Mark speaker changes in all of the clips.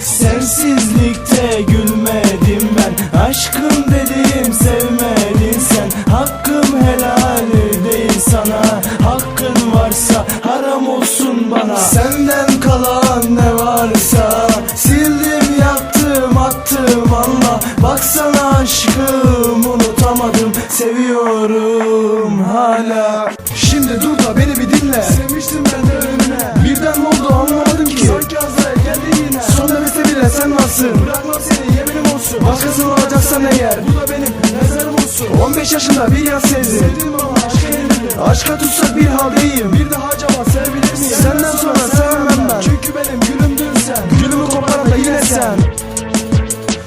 Speaker 1: Sensizlikte gülmedim ben. Aşkım dedim sevmedin sen. Hakkım helal değil sana. Hakkın varsa haram olsun bana. Senden kalan ne varsa Sildim yaktım attım. Allah Baksana aşkım unutamadım. Seviyorum hala. Şimdi dur da beni bir dinle. Varsın Bırakmam seni yeminim olsun. Başkasını alacaksan eğer Bu da benim. Mezarım olsun. 15 yaşında bir yaz sevdim. Sevdim ama aşka yenildim Aşka tutsak bir haldeyim Bir daha acaba sevebilir miyim? Senden sonra sevmem ben. Çünkü benim gülümdün sen. Gülümü koparan da yine sen.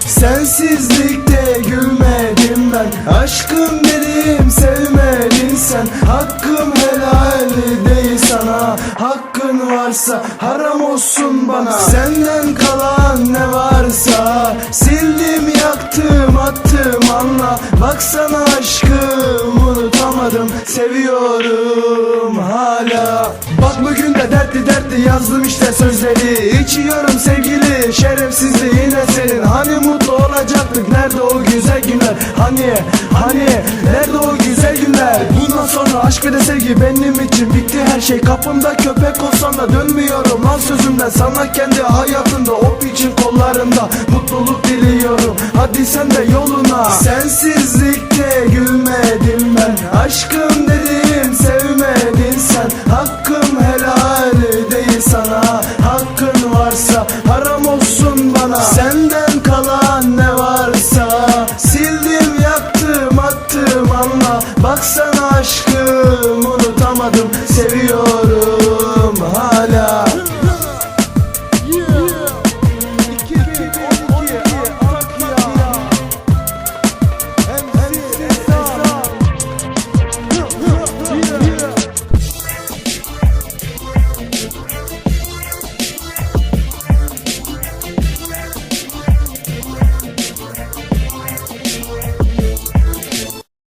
Speaker 1: Sensizlikte gülmedim ben. Aşkım dedim sevmedin sen. Hakkım helal değil sana. Hakkın varsa haram olsun bana. Senden anla Baksana aşkım unutamadım Seviyorum hala. Bak bugün de dertli dertli yazdım işte sözleri. İçiyorum sevgili şerefsizliği yine senin. Hani mutlu olacaktık nerede o güzel günler? Hani hani nerede o güzel günler? Bundan sonra aşk ve de sevgi benim için bitti her şey. Kapımda köpek olsan da dönmüyorum. Lan sözümden Sana kendi hayatında o Sen de yoluna Sensizlikte gülmedim ben Aşkım dedim sevmedin sen Hakkım helal değil sana Hakkın varsa haram olsun bana Senden kalan ne varsa Sildim yaktım attım anla Baksana aşkım unutamadım Seviyorum hala yeah. Yeah.